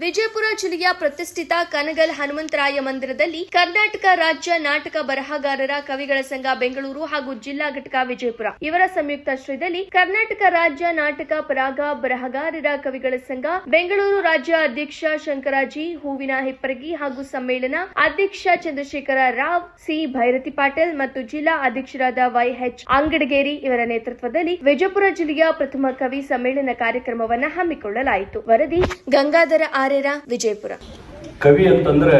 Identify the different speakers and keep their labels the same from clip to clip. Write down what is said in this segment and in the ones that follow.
Speaker 1: ವಿಜಯಪುರ ಜಿಲ್ಲೆಯ ಪ್ರತಿಷ್ಠಿತ ಕನಗಲ್ ಹನುಮಂತರಾಯ ಮಂದಿರದಲ್ಲಿ ಕರ್ನಾಟಕ ರಾಜ್ಯ ನಾಟಕ ಬರಹಗಾರರ ಕವಿಗಳ ಸಂಘ ಬೆಂಗಳೂರು ಹಾಗೂ ಜಿಲ್ಲಾ ಘಟಕ ವಿಜಯಪುರ. ಇವರ ಸಂಯುಕ್ತಾಶ್ರಯದಲ್ಲಿ ಕರ್ನಾಟಕ ರಾಜ್ಯ ನಾಟಕ ಪರಾಗ ಬರಹಗಾರರ ಕವಿಗಳ ಸಂಘ, ಬೆಂಗಳೂರು ರಾಜ್ಯ ಅಧ್ಯಕ್ಷ ಶಂಕರಾಜಿ, ಹೂವಿನ ಹಿಪ್ಪರಗಿ ಹಾಗೂ ಸಮ್ಮೇಳನ ಅಧ್ಯಕ್ಷ ಚಂದ್ರಶೇಖರ ರಾವ್, ಸಿ ಭೈರತಿ ಪಾಟೀಲ್ ಮತ್ತು ಜಿಲ್ಲಾ ಅಧ್ಯಕ್ಷರಾದ ವೈಎಚ್ ಅಂಗಡಗೇರಿ ಇವರ ನೇತೃತ್ವದಲ್ಲಿ ವಿಜಯಪುರ ಜಿಲ್ಲೆಯ ಪ್ರಥಮ ಕವಿ ಸಮ್ಮೇಳನ ಕಾರ್ಯಕ್ರಮವನ್ನು ಹಮ್ಮಿಕೊಳ್ಳಲಾಯಿತು. ವರದಿ, ಗಂಗಾಧರ ಆರ್ಯರ ವಿಜಯಪುರ.
Speaker 2: ಕವಿ ಅಂತಂದ್ರೆ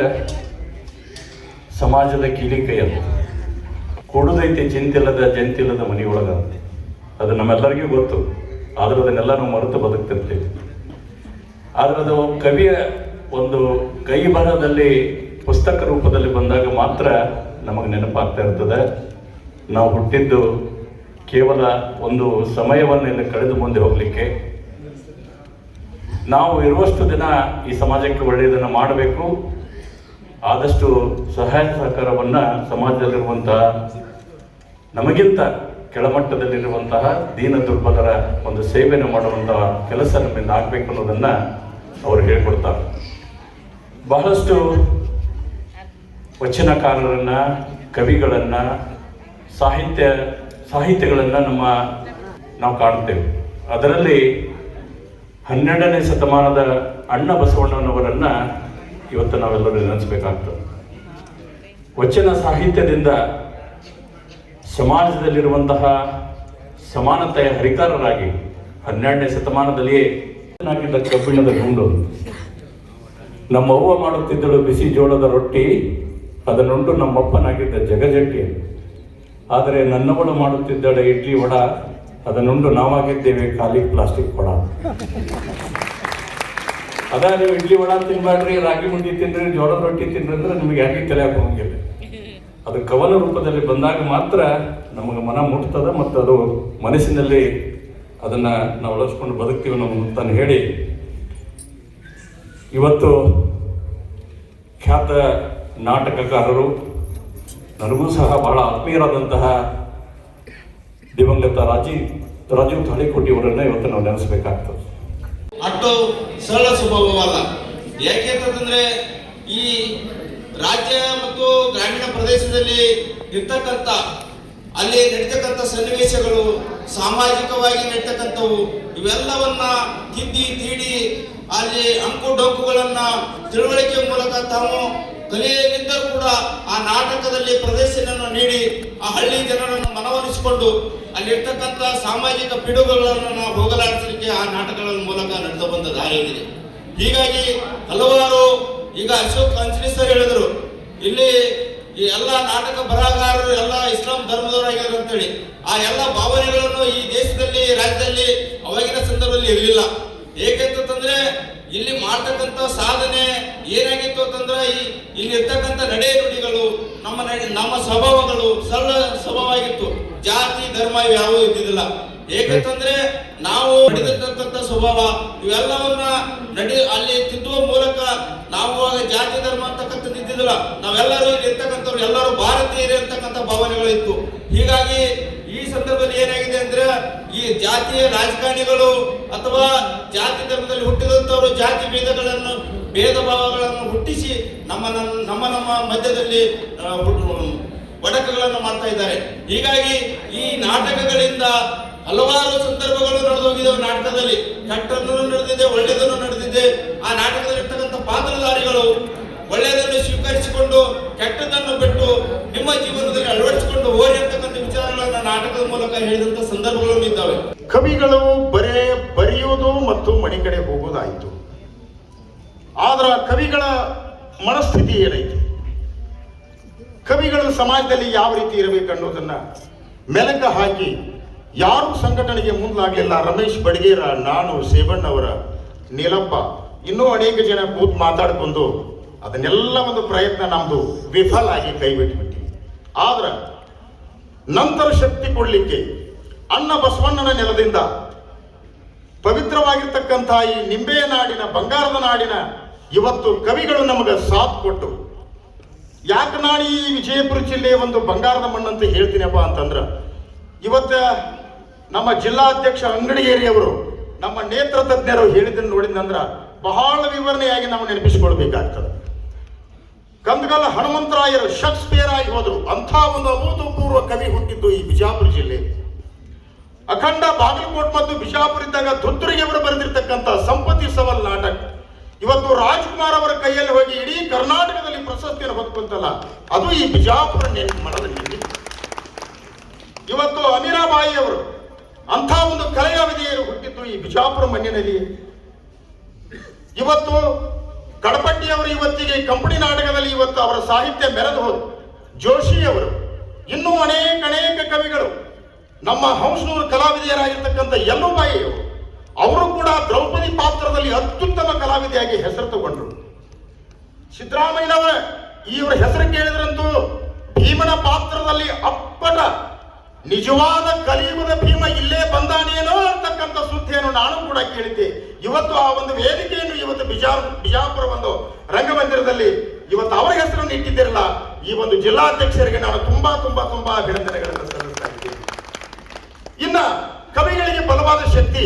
Speaker 2: ಸಮಾಜದ ಕೀಲಿಕೈ ಅಂತ ಕೊಡುದೈತಿ ಚಿಂತಿಲ್ಲದ ಜಂತಿಲ್ಲದ ಮನೆಯೊಳಗ ಅಂತ. ಅದು ನಮ್ಮೆಲ್ಲರಿಗೂ ಗೊತ್ತು. ಆದ್ರೆ ಅದನ್ನೆಲ್ಲ ನಾವು ಮರೆತು ಬದುಕ್ತಿರ್ತೀವಿ. ಆದ್ರೆ ಅದು ಕವಿಯ ಒಂದು ಕೈ ಬರಹದಲ್ಲಿ ಪುಸ್ತಕ ರೂಪದಲ್ಲಿ ಬಂದಾಗ ಮಾತ್ರ ನಮಗೆ ನೆನಪಾಗ್ತಾ ಇರ್ತದೆ. ನಾವು ಹುಟ್ಟಿದ್ದು ಕೇವಲ ಒಂದು ಸಮಯವನ್ನು ಇಲ್ಲಿ ಕಳೆದು ಮುಂದೆ ಹೋಗಲಿಕ್ಕೆ. ನಾವು ಇರುವಷ್ಟು ದಿನ ಈ ಸಮಾಜಕ್ಕೆ ಒಳ್ಳೆಯದನ್ನು ಮಾಡಬೇಕು. ಆದಷ್ಟು ಸಹಾಯ ಸಹಕಾರವನ್ನು ಸಮಾಜದಲ್ಲಿರುವಂತಹ ನಮಗಿಂತ ಕೆಳಮಟ್ಟದಲ್ಲಿರುವಂತಹ ದೀನ ದುರ್ಬಲರ ಒಂದು ಸೇವೆಯನ್ನು ಮಾಡುವಂತಹ ಕೆಲಸ ನಮ್ಮಿಂದ ಆಗಬೇಕು ಅನ್ನೋದನ್ನು ಅವರು ಹೇಳ್ಕೊಡ್ತಾರೆ. ಬಹಳಷ್ಟು ವಚನಕಾರರನ್ನ, ಕವಿಗಳನ್ನ, ಸಾಹಿತ್ಯ, ಸಾಹಿತ್ಯಗಳನ್ನು ನಮ್ಮ ನಾವು ಕಾಣ್ತೇವೆ. ಅದರಲ್ಲಿ ಹನ್ನೆರಡನೇ ಶತಮಾನದ ಅಣ್ಣ ಬಸವಣ್ಣನವರನ್ನ ಇವತ್ತು ನಾವೆಲ್ಲರೂ ನೆನೆಸಬೇಕಾಗ್ತದೆ. ವಚನ ಸಾಹಿತ್ಯದಿಂದ ಸಮಾಜದಲ್ಲಿರುವಂತಹ ಸಮಾನತೆಯ ಹರಿಕಾರರಾಗಿ ಹನ್ನೆರಡನೇ ಶತಮಾನದಲ್ಲಿಯೇ ಆಗಿದ್ದ ಕಬ್ಬಿಣದ ಗುಂಡು. ನಮ್ಮ ಅವ್ವ ಮಾಡುತ್ತಿದ್ದಳು ಬಿಸಿ ಜೋಳದ ರೊಟ್ಟಿ ಅದನ್ನುಂಟು ನಮ್ಮಪ್ಪನಾಗಿದ್ದ ಜಗಜಟ್ಟಿ ಆದರೆ ನನ್ನವಳು ಮಾಡುತ್ತಿದ್ದಳು ಇಡ್ಲಿ ವಡ ಅದನ್ನುಂಡು ನಾವಾಗಿದ್ದೇವೆ, ಖಾಲಿ ಪ್ಲಾಸ್ಟಿಕ್ ಕೊಡ ಅದ ನೀವು ಇಡ್ಲಿ ವಡ ತಿನ್ಬಾಡ್ರಿ ರಾಗಿ ಮುಂಡಿ ತಿನ್ರಿ, ಜೋಳದ ರೊಟ್ಟಿ ತಿನ್ರಿ ಅಂದ್ರೆ ನಿಮಗೆ ಯಾಕೆ ತಲೆ ಹೋಗಿಲ್ಲ ಅದು ಕವನ ರೂಪದಲ್ಲಿ ಬಂದಾಗ ಮಾತ್ರ ನಮಗೆ ಮನ ಮುಟ್ತದ ಮತ್ತು ಅದು ಮನಸ್ಸಿನಲ್ಲಿ ಅದನ್ನು ನಾವು ಬಳಸ್ಕೊಂಡು ಬದುಕ್ತೀವಿ ಅನ್ನೋ ತಾನು ಹೇಳಿ. ಇವತ್ತು ಖ್ಯಾತ ನಾಟಕಕಾರರು, ನನಗೂ ಸಹ ಬಹಳ ಆತ್ಮೀಯರಾದಂತಹ ದಿವಂಗತ ರಾಜೀವ್ ರಾಜೀವ್ ತಾಳಿಕೋಟಿಯವರನ್ನ ಇವತ್ತು ನಾವು ನೆನೆಸಬೇಕಾಗ್ತದೆ.
Speaker 3: ಅಷ್ಟು ಸರಳ ಸ್ವಭಾವವಲ್ಲ. ಯಾಕೆ ಅಂತಂದ್ರೆ ಈ ರಾಜ್ಯ ಮತ್ತು ಗ್ರಾಮೀಣ ಪ್ರದೇಶದಲ್ಲಿ ಇರ್ತಕ್ಕಂಥ, ಅಲ್ಲಿ ನಡೀತಕ್ಕಂಥ ಸನ್ನಿವೇಶಗಳು, ಸಾಮಾಜಿಕವಾಗಿ ನಡೀತಕ್ಕಂಥವು, ಇವೆಲ್ಲವನ್ನ ತಿದ್ದಿ, ತೀಡಿ, ಅಲ್ಲಿ ಅಂಕು ಡೊಂಕುಗಳನ್ನ ತಿಳುವಳಿಕೆ ಮೂಲಕ ತಾವು ಕಲಿಯಲಿದ್ದರೂ ಕೂಡ ಆ ನಾಟಕದಲ್ಲಿ ಪ್ರದರ್ಶನವನ್ನು ನೀಡಿ ಆ ಹಳ್ಳಿ ಜನರನ್ನು ಮನವೊಲಿಸಿಕೊಂಡು ಅಲ್ಲಿರ್ತಕ್ಕಂಥ ಸಾಮಾಜಿಕ ಪಿಡುಗುಗಳನ್ನು ನಾವು ಹೋಗಲಾಡಿಸಲಿಕ್ಕೆ ಆ ನಾಟಕಗಳ ಮೂಲಕ ನಡೆದು ಬಂದ ದಾರಿಯಾಗಿದೆ ಹೀಗಾಗಿ ಹಲವಾರು ಈಗ ಅಶೋಕ್ ಅಂಚಲಿ ಸರ್ ಹೇಳಿದರು, ಇಲ್ಲಿ ಈ ಎಲ್ಲ ನಾಟಕ ಬರಹಗಾರರು, ಎಲ್ಲ ಇಸ್ಲಾಂ ಧರ್ಮದವರಾಗಿದ್ದಾರೆ ಅಂತೇಳಿ. ಆ ಎಲ್ಲ ಭಾವನೆಗಳನ್ನು ಈ ದೇಶದಲ್ಲಿ, ರಾಜ್ಯದಲ್ಲಿ ಅವಾಗಿನ ಸಂದರ್ಭದಲ್ಲಿ ಇರಲಿಲ್ಲ. ಏಕೆಂತಂದ್ರೆ ಇಲ್ಲಿ ಮಾಡ್ತಕ್ಕಂಥ ಸಾಧನೆ ಏನಾಗಿತ್ತು ಅಂತಂದ್ರೆ, ಈ ಇಲ್ಲಿ ಇರ್ತಕ್ಕಂಥ ನಡೆ ನುಡಿಗಳು ನಮ್ಮ ನಮ್ಮ ಸ್ವಭಾವಗಳು ಸರಳ ಸ್ವಭಾವವಾಗಿತ್ತು. ಜಾತಿ, ಧರ್ಮ ಇವ್ಯಾವೂ ಇದ್ದಿದ್ದಿಲ್ಲ. ಏಕೆಂತಂದ್ರೆ ನಾವು ನಡೆದಿರ್ತಕ್ಕಂಥ ಸ್ವಭಾವ, ಇವೆಲ್ಲವನ್ನ ನಡಿ, ಅಲ್ಲಿ ತಿದ್ದುವ ಮೂಲಕ ನಾವು ಜಾತಿ, ಧರ್ಮ ಅಂತಕ್ಕಂಥದ್ದು ಇದ್ದಿದ್ದಿಲ್ಲ ನಾವೆಲ್ಲರೂ ಇಲ್ಲಿ ಇರ್ತಕ್ಕಂಥವ್ರು, ಎಲ್ಲರೂ ಭಾರತೀಯರೇ ಅಂತಕ್ಕಂಥ ಭಾವನೆಗಳಿತ್ತು ಹೀಗಾಗಿ ಈ ಸಂದರ್ಭದಲ್ಲಿ ಏನಾಗಿದೆ ಅಂದ್ರೆ, ಈ ಜಾತಿಯ ರಾಜಕಾರಣಿಗಳು ಅಥವಾ ಜಾತಿ ಹುಟ್ಟಿದಂಥವರು ಜಾತಿ ಭೇದಗಳನ್ನು, ಭೇದ ಭಾವಗಳನ್ನು ಹುಟ್ಟಿಸಿ ನಮ್ಮ ನಮ್ಮ ನಮ್ಮ ಮಧ್ಯದಲ್ಲಿ ಒಡಕಗಳನ್ನು ಮಾಡ್ತಾ ಇದ್ದಾರೆ. ಹೀಗಾಗಿ ಈ ನಾಟಕಗಳಿಂದ ಹಲವಾರು ಸಂದರ್ಭಗಳು ನಡೆದು ಹೋಗಿದ್ದಾವೆ ನಾಟಕದಲ್ಲಿ. ಕೆಟ್ಟದ್ದು ನಡೆದಿದೆ ಒಳ್ಳೆಯದನ್ನು ನಡೆದಿದೆ. ಆ ನಾಟಕದಲ್ಲಿ ಇರ್ತಕ್ಕಂಥ ಪಾತ್ರಧಾರಿಗಳು ಒಳ್ಳೆಯದನ್ನು ಸ್ವೀಕರಿಸಿಕೊಂಡು ಕೆಟ್ಟದನ್ನು ಬಿಟ್ಟು ನಿಮ್ಮ ಜೀವನದಲ್ಲಿ ಅಳವಡಿಸಿಕೊಂಡು ಹೋಗಿರ್ತಕ್ಕಂಥ ವಿಚಾರಗಳನ್ನು ನಾಟಕದ ಮೂಲಕ ಹೇಳಿದಂಥ ಸಂದರ್ಭಗಳು ಇದ್ದಾವೆ.
Speaker 4: ಕವಿಗಳು ಮತ್ತು ಮನೆ ಕಡೆ ಹೋಗೋದಾಯಿತು. ಆದ್ರ ಕವಿಗಳ ಮನಸ್ಥಿತಿ ಏನೈತಿ? ಕವಿಗಳು ಸಮಾಜದಲ್ಲಿ ಯಾವ ರೀತಿ ಇರಬೇಕು ಅನ್ನೋದನ್ನ ಮೆಲಕ ಹಾಕಿ ಯಾರು ಸಂಘಟನೆಗೆ ಮುಂದಾಗಲಿಲ್ಲ ರಮೇಶ್ ಬಡಗೇರ, ನಾನು ಸೇಬಣ್ಣವರ ನೀಲಪ್ಪ ಇನ್ನೂ ಅನೇಕ ಜನ ಕೂತ್ ಮಾತಾಡ್ಕೊಂಡು ಅದನ್ನೆಲ್ಲ ಒಂದು ಪ್ರಯತ್ನ ನಮ್ದು ವಿಫಲ ಆಗಿ ಕೈ ಬಿಟ್ಬಿಟ್ಟಿವಿ ಆದ್ರ ನಂತರ ಶಕ್ತಿ ಕೊಡ್ಲಿಕ್ಕೆ ಅಣ್ಣ ಬಸವಣ್ಣನ ನೆಲದಿಂದ ಪವಿತ್ರವಾಗಿರ್ತಕ್ಕಂಥ ಈ ನಿಂಬೆಯ ನಾಡಿನ, ಬಂಗಾರದ ನಾಡಿನ ಇವತ್ತು ಕವಿಗಳು ನಮಗೆ ಸಾಥ್ ಕೊಟ್ಟು, ಯಾಕೆ ನಾನು ಈ ವಿಜಯಪುರ ಜಿಲ್ಲೆಯ ಒಂದು ಬಂಗಾರದ ಮಣ್ಣಂತ ಹೇಳ್ತೀನಪ್ಪ ಅಂತಂದ್ರ, ಇವತ್ತ ನಮ್ಮ ಜಿಲ್ಲಾಧ್ಯಕ್ಷ ಅಂಗಡಿಗೇರಿ ಅವರು ನಮ್ಮ ನೇತ್ರ ತಜ್ಞರು ಹೇಳಿದ್ದನ್ನು ನೋಡಿದಂದ್ರ ಬಹಳ ವಿವರಣೆಯಾಗಿ ನಾವು ನೆನಪಿಸಿಕೊಳ್ಬೇಕಾಗ್ತದೆ. ಕಂದಗಲ್ ಹನುಮಂತರಾಯರು, ಶಕ್ಸ್ಪಿಯರ್ ಆಗಿ ಹೋದರು, ಅಂಥ ಒಂದು ಅಭೂತಪೂರ್ವ ಕವಿ ಹುಟ್ಟಿದ್ದು ಈ ಬಿಜಾಪುರ ಜಿಲ್ಲೆ. ಅಖಂಡ ಬಾಗಲಕೋಟ್ ಮತ್ತು ಬಿಜಾಪುರ ಇದ್ದಾಗ ಧುತ್ತೂರಿಗೆ ಅವರು ಬರೆದಿರ್ತಕ್ಕಂಥ ಸಂಪತ್ತಿ ಸವಲ್ ನಾಟಕ. ಇವತ್ತು ರಾಜ್ಕುಮಾರ್ ಅವರ ಕೈಯಲ್ಲಿ ಹೋಗಿ ಇಡೀ ಕರ್ನಾಟಕದಲ್ಲಿ ಪ್ರಶಸ್ತಿಯನ್ನು ಹೊತ್ಕೊಂತಲ್ಲ, ಅದು ಈ ಬಿಜಾಪುರ ಮನದಲ್ಲಿ ಇವತ್ತು ಅಮೀರಾಬಾಯಿ ಅವರು ಅಂಥ ಒಂದು ಕಲೆಯ ವಿಧೇಯರು ಹುಟ್ಟಿದ್ದು ಈ ಬಿಜಾಪುರ ಮಣ್ಣಿನಲ್ಲಿ. ಇವತ್ತು ಕಡಪಟ್ಟಿಯವರು ಇವತ್ತಿಗೆ ಕಂಪನಿ ನಾಟಕದಲ್ಲಿ ಇವತ್ತು ಅವರ ಸಾಹಿತ್ಯ ಮೆರೆದು ಜೋಶಿ ಅವರು ಇನ್ನೂ ಅನೇಕ ಅನೇಕ ಕವಿಗಳು ನಮ್ಮ ಹಂಸನೂರು ಕಲಾವಿದೆಯರಾಗಿರ್ತಕ್ಕಂಥ ಯಲ್ಲುಬಾಯಿ ಅವರು ಕೂಡ ದ್ರೌಪದಿ ಪಾತ್ರದಲ್ಲಿ ಅತ್ಯುತ್ತಮ ಕಲಾವಿದೆಯಾಗಿ ಹೆಸರು ತಗೊಂಡ್ರು. ಸಿದ್ದರಾಮಯ್ಯನವರ, ಇವರ ಹೆಸರು ಕೇಳಿದ್ರಂತೂ ಭೀಮನ ಪಾತ್ರದಲ್ಲಿ ಅಪ್ಪಟ ನಿಜವಾದ ಕಲಿಯುಗದ ಭೀಮ ಇಲ್ಲೇ ಬಂದಾನೇನೋ ಅಂತಕ್ಕಂಥ ಸುದ್ದಿಯನ್ನು ನಾನು ಕೂಡ ಕೇಳಿದ್ದೆ. ಇವತ್ತು ಆ ಒಂದು ವೇದಿಕೆಯನ್ನು ಇವತ್ತು ಬಿಜಾ ಬಿಜಾಪುರ ಒಂದು ರಂಗಮಂದಿರದಲ್ಲಿ ಇವತ್ತು ಅವರ ಹೆಸರನ್ನು ಇಟ್ಟಿದ್ದಿರಲ್ಲ, ಈ ಒಂದು ಜಿಲ್ಲಾಧ್ಯಕ್ಷರಿಗೆ ನಾನು ತುಂಬಾ ತುಂಬಾ ತುಂಬಾ ಅಭಿನಂದನೆಗಳನ್ನು ಇನ್ನ ಕವಿಗಳಿಗೆ ಬಲವಾದ ಶಕ್ತಿ